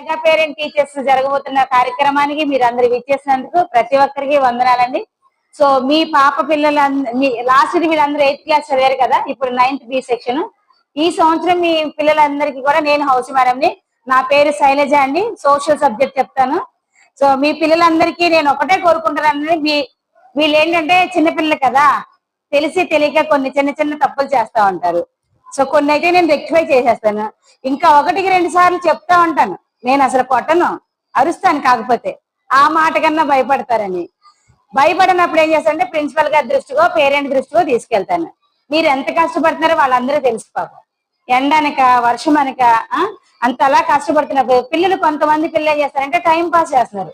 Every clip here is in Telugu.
మెగా పేరెంట్ టీచర్స్ జరగబోతున్న కార్యక్రమానికి మీరు అందరు విచ్చేసినందుకు ప్రతి ఒక్కరికి వందనాలండి. సో మీ పాప పిల్లలు మీ లాస్ట్ వీళ్ళందరూ ఎయిత్ క్లాస్ చదివారు కదా ఇప్పుడు నైన్త్ బి సెక్షన్ ఈ సంవత్సరం మీ పిల్లలందరికీ కూడా నేను హౌస్ మేడం ని నా పేరు శైలజ అండి సోషల్ సబ్జెక్ట్ చెప్తాను. సో మీ పిల్లలందరికీ నేను ఒకటే కోరుకుంటానండి మీ వీళ్ళు ఏంటంటే చిన్నపిల్లలు కదా తెలిసి తెలియక కొన్ని చిన్న చిన్న తప్పులు చేస్తా ఉంటారు. సో కొన్ని అయితే నేను రెక్టిఫై చేసేస్తాను. ఇంకా ఒకటికి రెండు సార్లు చెప్తా ఉంటాను. నేను అసలు కొట్టను అరుస్తాను కాకపోతే ఆ మాట కన్నా భయపడతారని. భయపడినప్పుడు ఏం చేస్తానంటే ప్రిన్సిపల్ గారి దృష్టిగో పేరెంట్ దృష్టిగో తీసుకెళ్తాను. మీరు ఎంత కష్టపడుతున్నారో వాళ్ళందరూ తెలుసు ఎండ అనక వర్షం అనక ఆ, అంతలా కష్టపడుతున్నప్పుడు పిల్లలు కొంతమంది పిల్లలు ఏం చేస్తారంటే టైం పాస్ చేస్తున్నారు.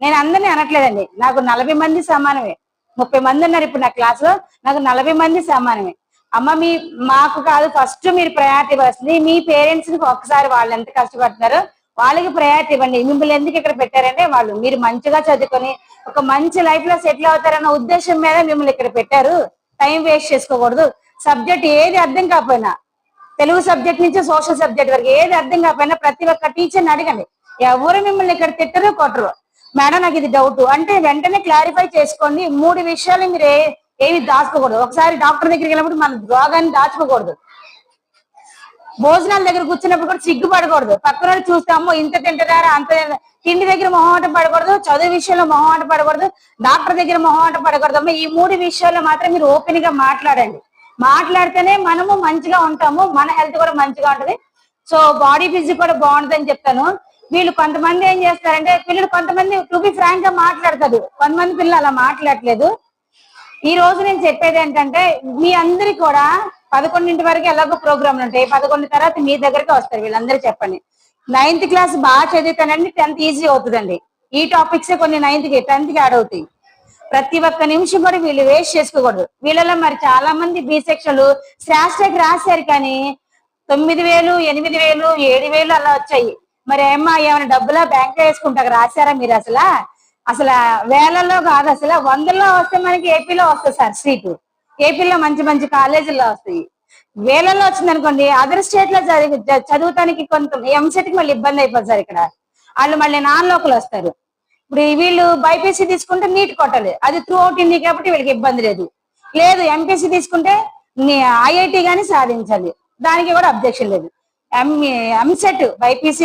నేను అందరినీ అనట్లేదండి. నాకు నలభై మంది సమానమే. ముప్పై మంది ఉన్నారు ఇప్పుడు నా క్లాస్లో నాకు నలభై మంది సమానమే. అమ్మ మీ మాకు కాదు ఫస్ట్ మీరు ప్రయారిటీ వస్తుంది. మీ పేరెంట్స్ని ఒక్కసారి వాళ్ళు ఎంత కష్టపడుతున్నారో వాళ్ళకి ప్రయారిటీ ఇవ్వండి. మిమ్మల్ని ఎందుకు ఇక్కడ పెట్టారంటే వాళ్ళు మీరు మంచిగా చదువుకొని ఒక మంచి లైఫ్లో సెటిల్ అవుతారన్న ఉద్దేశం మీద మిమ్మల్ని ఇక్కడ పెట్టారు. టైం వేస్ట్ చేసుకోకూడదు. సబ్జెక్ట్ ఏది అర్థం కాకపోయినా తెలుగు సబ్జెక్ట్ నుంచి సోషల్ సబ్జెక్ట్ వరకు ఏది అర్థం కాకపోయినా ప్రతి ఒక్క టీచర్ని అడగండి. ఎవరు మిమ్మల్ని ఇక్కడ తిట్టరు కొట్టరు. మేడం నాకు ఇది డౌట్ అంటే వెంటనే క్లారిఫై చేసుకోండి. మూడు విషయాలు మీరు ఏవి దాచుకోకూడదు. ఒకసారి డాక్టర్ దగ్గరికి వెళ్ళినప్పుడు మన రోగాన్ని దాచుకోకూడదు. భోజనాల దగ్గర కూర్చున్నప్పుడు కూడా సిగ్గుపడకూడదు. పక్కన చూస్తాము చూస్తే అమ్మో ఇంత తింటారా అంత తిండి దగ్గర మొహమాట పడకూడదు చదువు విషయంలో మొహమాట పడకూడదు డాక్టర్ దగ్గర మొహమాట పడకూడదు. అమ్మ ఈ మూడు విషయాల్లో మాత్రం మీరు ఓపెన్గా మాట్లాడండి. మాట్లాడితేనే మనము మంచిగా ఉంటాము మన హెల్త్ కూడా మంచిగా ఉంటది. సో బాడీ ఫిజిక్ కూడా బాగుంటుందని చెప్తాను. వీళ్ళు కొంతమంది ఏం చేస్తారంటే పిల్లలు కొంతమంది టు బి ఫ్రాంక్గా మాట్లాడతారు. కొంతమంది పిల్లలు అలా మాట్లాడట్లేదు. ఈ రోజు నేను చెప్పేది ఏంటంటే మీ అందరికి కూడా పదకొండింటి వరకు ఎలాగో ప్రోగ్రాంలు ఉంటాయి. పదకొండు తర్వాత మీ దగ్గరికి వస్తారు వీళ్ళందరూ చెప్పండి. నైన్త్ క్లాస్ బాగా చదువుతానండి టెన్త్ ఈజీ అవుతుందండి. ఈ టాపిక్స్ కొన్ని నైన్త్కి టెన్త్కి యాడ్ అవుతాయి. ప్రతి ఒక్క నిమిషం కూడా వీళ్ళు వేస్ట్ చేసుకోకూడదు. వీళ్ళలో మరి చాలా మంది బి సెక్షన్లు శాస్త్రకి రాశారు కానీ తొమ్మిది వేలు ఎనిమిది వేలు ఏడు వేలు అలా వచ్చాయి. మరి ఏమ్మా ఏమైనా డబ్బులా బ్యాంక్ వేసుకుంటా రాశారా మీరు అసలు? అసలు వేలలో కాదు అసలు వందల్లో వస్తే మనకి ఏపీలో వస్తుంది సార్ సీటు ఏపీలో మంచి మంచి కాలేజీల్లో వస్తాయి. వేలల్లో వచ్చింది అనుకోండి అదర్ స్టేట్లో చదివి చదువుతానికి కొంత ఎంసెట్కి మళ్ళీ ఇబ్బంది అయిపోతుంది సార్ ఇక్కడ. వాళ్ళు మళ్ళీ నాన్ లోకల్ వస్తారు. ఇప్పుడు వీళ్ళు బైపీసీ తీసుకుంటే నీట్ కొట్టాలి. అది త్రూ అవుట్ ఇండియా కాబట్టి వీళ్ళకి ఇబ్బంది లేదు. లేదు ఎంపీసీ తీసుకుంటే ఐఐటి గాని సాధించాలి. దానికి కూడా అబ్జెక్షన్ లేదు. ఎంసెట్ బైపీసీ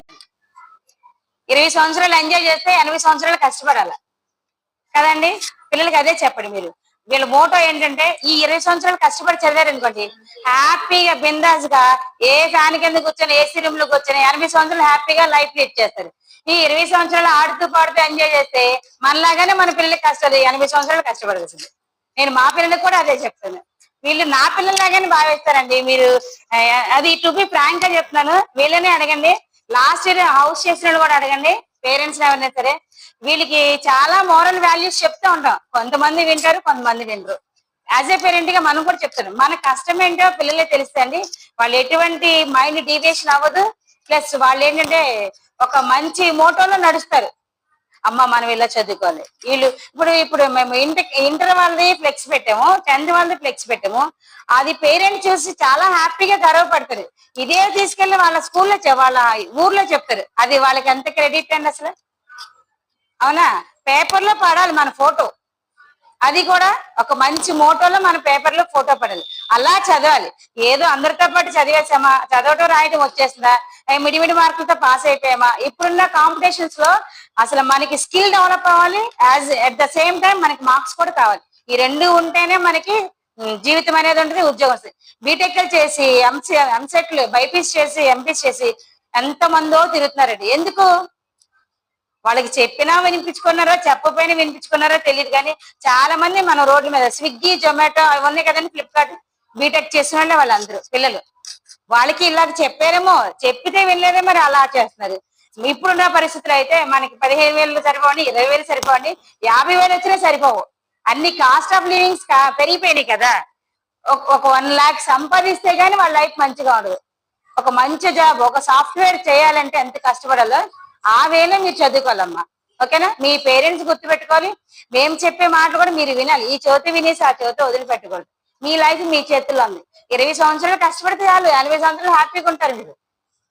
ఇరవై సంవత్సరాలు ఎంజాయ్ చేస్తే ఎనభై సంవత్సరాలు కష్టపడాలి. కదండి? పిల్లలకి అదే చెప్పండి మీరు. వీళ్ళ మోటో ఏంటంటే ఈ ఇరవై సంవత్సరాలు కష్టపడి చదివారు అనుకోండి హ్యాపీగా బిందాస్గా ఏ ఫ్యాన్ కింద కూర్చొని ఏసీ రూమ్లో కూర్చొని ఎనభై సంవత్సరాలు హ్యాపీగా లైఫ్ లీడ్ చేస్తారు. ఈ ఇరవై సంవత్సరాలు ఆడుతూ పాడుతూ ఎంజాయ్ చేస్తే మనలాగానే మన పిల్లలకి కష్టాలు ఎనభై సంవత్సరాలు కష్టపడాల్సింది. నేను మా పిల్లలకు కూడా అదే చెప్తాను. వీళ్ళు నా పిల్లలాగానే భావిస్తారండి. మీరు అది టు బి ఫ్రాంక్గా చెప్తున్నాను. వీళ్ళనే అడగండి. లాస్ట్ ఇయర్ హౌస్ చేసిన వాళ్ళు కూడా అడగండి. పేరెంట్స్ ఎవరైనా సరే వీళ్ళకి చాలా మోరల్ వాల్యూస్ చెప్తూ ఉంటాం. కొంతమంది వింటారు కొంతమంది వినరు. యాజ్ ఏ పేరెంట్గా మనం కూడా చెప్తాను. మన కష్టం ఏంటో పిల్లలే తెలుస్తాయండి. వాళ్ళు ఎటువంటి మైండ్ డీవియేషన్ అవ్వదు. ప్లస్ వాళ్ళు ఏంటంటే ఒక మంచి మోటోలో నడుస్తారు. అమ్మ మనం ఇలా చదువుకోవాలి. వీళ్ళు ఇప్పుడు ఇప్పుడు మేము ఇంటర్ ఇంటర్ వాళ్ళది ఫ్లెక్స్ పెట్టాము టెన్త్ వాళ్ళది ఫ్లెక్స్ పెట్టాము. అది పేరెంట్ చూసి చాలా హ్యాపీగా గర్వపడతారు. ఇదే తీసుకెళ్ళి వాళ్ళ స్కూల్లో వాళ్ళ ఊర్లో చెప్తారు. అది వాళ్ళకి ఎంత క్రెడిట్ అండి అసలు? అవునా? పేపర్లో పడాలి మన ఫోటో అది కూడా ఒక మంచి మోటోలో మన పేపర్లో ఫోటో పడాలి అలా చదవాలి. ఏదో అందరితో పాటు చదివేసామా చదవటం రాయటం వచ్చేసిందా మిడిమిడి మార్కులతో పాస్ అయిపోయామా? ఇప్పుడున్న కాంపిటీషన్స్లో అసలు మనకి స్కిల్ డెవలప్ అవ్వాలి. As at the same time మనకి మార్క్స్ కూడా కావాలి. ఈ రెండు ఉంటేనే మనకి జీవితం అనేది ఉంటుంది ఉద్యోగం వస్తుంది. బీటెక్ చేసి ఎంసెట్లు బైపీస్ చేసి ఎంపీస్ చేసి ఎంతమందో తిరుగుతున్నారండి. ఎందుకు? వాళ్ళకి చెప్పినా వినిపించుకున్నారో చెప్పపోయినా వినిపించుకున్నారో తెలియదు కానీ చాలా మంది మన రోడ్ల మీద స్విగ్గీ జొమాటో అవన్నీ కదండి ఫ్లిప్కార్ట్ బీటెక్ చేసిన వాళ్ళే వాళ్ళందరూ పిల్లలు. వాళ్ళకి ఇలాగ చెప్పారేమో చెప్పితే వెళ్ళేదే మరి అలా చేస్తున్నారు. ఇప్పుడున్న పరిస్థితులు అయితే మనకి పదిహేను వేలు సరిపోండి ఇరవై వేలు సరిపోండి యాభై వేలు వచ్చినా సరిపోవు. అన్ని కాస్ట్ ఆఫ్ లివింగ్స్ పెరిగిపోయినాయి కదా. ఒక- ఒక వన్ లాక్ సంపాదిస్తే గానీ వాళ్ళ లైఫ్ మంచిగా ఉండదు. ఒక మంచి జాబ్ ఒక సాఫ్ట్వేర్ చేయాలంటే ఎంత కష్టపడాలో ఆ వేలో మీరు చదువుకోవాలమ్మా. ఓకేనా? మీ పేరెంట్స్ గుర్తుపెట్టుకోవాలి. మేము చెప్పే మాటలు కూడా మీరు వినాలి. ఈ చోతి వినేసి ఆ చోతి వదిలిపెట్టకూడదు మీ లైఫ్ మీ చేతుల్లో ఉంది. ఇరవై సంవత్సరాలు కష్టపడితే చాలు. ఎనభై సంవత్సరాలు హ్యాపీగా ఉంటారు మీరు.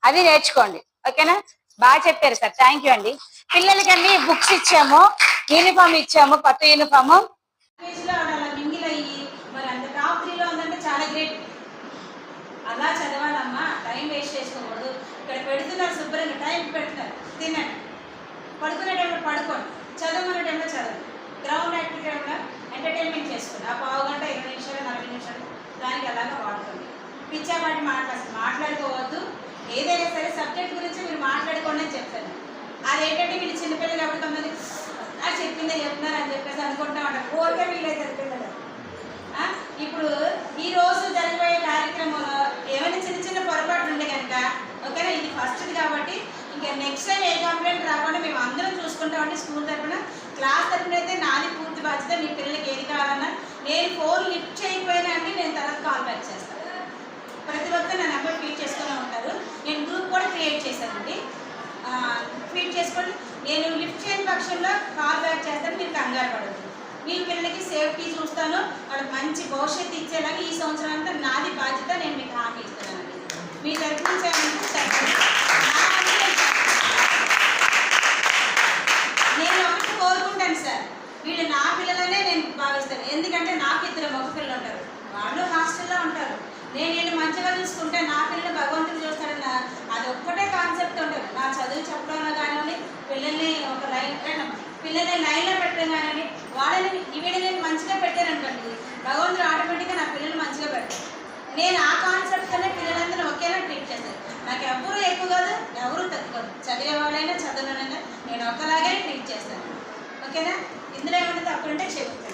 అది నేర్చుకోండి. ఓకేనా? బాగా చెప్పారు సార్. థ్యాంక్ యూ అండి. పిల్లలకి అన్ని బుక్స్ ఇచ్చాము. యూనిఫామ్ ఇచ్చాము. కొత్త యూనిఫామ్. అలా అలా చదవాలమ్మా. టైం వేస్ట్ చేసుకోకూడదు. ఇక్కడ పెడుతున్నారు శుభ్రంగా. టైం పెడుతున్నారు. తినండి. పడుకునే టైంలో పడుకోండి. చదువుకునే టైంలో చదవండి. గ్రౌండ్ యాక్టివిటీ టైంలో ఎంటర్టైన్మెంట్ చేసుకోండి ఆ పావు గంట ఇరవై నిమిషాలు నలభై నిమిషాలు దానికి అలాగా వాడుకోండి. పిచ్చాపాటి మాట్లాడు మాట్లాడుకోవద్దు. ఏదైనా సరే సబ్జెక్ట్ గురించి మీరు మాట్లాడుకోండి అని చెప్తాను. ఏంటంటే మీరు చిన్నపిల్లలు కాబట్టి కొంతమంది "ఆ, చెప్పిందే చెప్తున్నారు అని చెప్పేసి అనుకుంటా ఉంటారు. కోరిక వీలైతే పిల్లలు ఇప్పుడు ఈ రోజు జరిగిపోయే కార్యక్రమంలో ఏమైనా చిన్న చిన్న పొరపాట్లు ఉంటే కనుక ఓకేనా ఇది ఫస్ట్ కాబట్టి నెక్స్ట్ టైం ఏ కంప్లైంట్ రాకుండా మేము అందరం చూసుకుంటామంటే స్కూల్ తరఫున క్లాస్ తరఫున అయితే నాది పూర్తి బాధ్యత మీ పిల్లలకి ఏది కావాలన్నా. నేను ఫోన్ లిఫ్ట్ చేయకపోయినా అంటే నేను తర్వాత కాల్ బ్యాక్ చేస్తాను. ప్రతి ఒక్కరు నా నెంబర్ ఫీడ్ చేసుకునే ఉంటారు. నేను గ్రూప్ కూడా క్రియేట్ చేశానండి. ఫీడ్ చేసుకొని నేను లిఫ్ట్ చేయని పక్షంలో కాల్ బ్యాక్ చేస్తాను మీరు కంగారు పడదు మీ పిల్లలకి సేఫ్టీ చూస్తాను. వాళ్ళకి మంచి భవిష్యత్తు ఇచ్చేలాగా ఈ సంవత్సరం అంతా నాది బాధ్యత నేను మీకు హామీ ఇస్తున్నానండి. మీ తరఫు నుంచి ఏమంటే చెప్పండి నా వంతు నేను చేస్తాను. నేను ఒకటి కోరుకుంటాను సార్ వీళ్ళు నా నేను భావిస్తాను. ఎందుకంటే నాకు ఇద్దరు మగ పిల్లలు ఉంటారు. వాళ్ళు హాస్టల్లో ఉంటారు. నేను వీళ్ళు మంచిగా చూసుకుంటే నా పిల్లలు భగవంతుడు చూస్తాడన్న అది ఒక్కటే కాన్సెప్ట్ ఉంటుంది. నా చదువు చెప్పడంలో కానివ్వండి పిల్లల్ని ఒక లైన్ పిల్లల్ని లైన్లో పెట్టడం కానివ్వండి వాళ్ళని వీళ్ళు నేను మంచిగా పెట్టారనుకోండి భగవంతుడు ఆటోమేటిక్గా నా పిల్లలు మంచిగా పెడతారు నేను ఆ కాన్సెప్ట్తోనే పిల్లలందరూ ఒకేలా ట్రీట్ చేస్తాను. నాకు ఎవరు ఎక్కువ కాదు ఎవరు తక్కువ చదివే వాళ్ళైనా చదవనైనా నేను ఒకలాగే ట్రీట్ చేస్తాను. ఓకేనా? ఇందులో ఏమైనా తప్పు ఉంటే చెప్పు